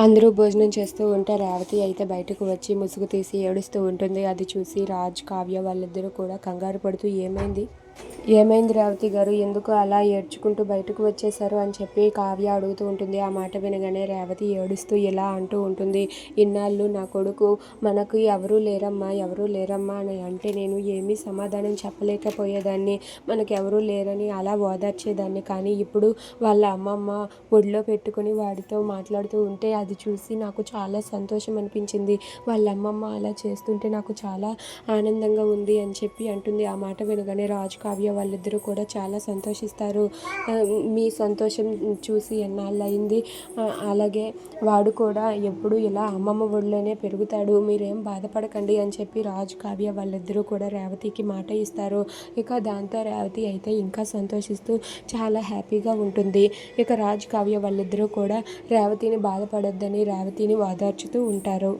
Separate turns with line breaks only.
అందరూ భోజనం చేస్తూ ఉంటే రేవతి అయితే బయటకు వచ్చి ముసుగు తీసి ఏడుస్తూ ఉంటుంది. అది చూసి రాజ్ కావ్య వాళ్ళిద్దరూ కూడా కంగారు పడుతూ ఏమైంది? ఏమైంది రేవతి గారు? ఎందుకు అలా ఏడ్చుకుంటూ బయటకు వచ్చేసారు అని చెప్పి కావ్య అడుగుతూ ఉంటుంది. ఆ మాట వినగానే రేవతి ఏడుస్తూ ఇలా అంటూ ఉంటుంది. ఇన్నాళ్ళు నా కొడుకు మనకు ఎవరూ లేరమ్మా ఎవరూ లేరమ్మా అని అంటే నేను ఏమీ సమాధానం చెప్పలేకపోయేదాన్ని. మనకు ఎవరూ లేరని అలా ఓదార్చేదాన్ని. కానీ ఇప్పుడు వాళ్ళ అమ్మమ్మ ఒడిలో పెట్టుకుని వాడితో మాట్లాడుతూ ఉంటే అది చూసి నాకు చాలా సంతోషం అనిపించింది. వాళ్ళ అమ్మమ్మ అలా చేస్తుంటే నాకు చాలా ఆనందంగా ఉంది అని చెప్పి అంటుంది. ఆ మాట వినగానే రాజు కావ్య వాళ్ళిద్దరూ కూడా చాలా సంతోషిస్తారు. మీ సంతోషం చూసి ఎన్నాళ్ళు అయింది అలాగే వాడు కూడా ఎప్పుడు ఇలా అమ్మమ్మ ఒడిలోనే పెరుగుతాడు మీరేం బాధపడకండి అని చెప్పి రాజు కావ్య వాళ్ళిద్దరూ కూడా రేవతికి మాట ఇస్తారు. ఇక దాంతో రేవతి అయితే ఇంకా సంతోషిస్తూ చాలా హ్యాపీగా ఉంటుంది. ఇక రాజు కావ్య వాళ్ళిద్దరూ కూడా రేవతిని బాధపడొద్దని రేవతిని ఓదార్చుతూ ఉంటారు.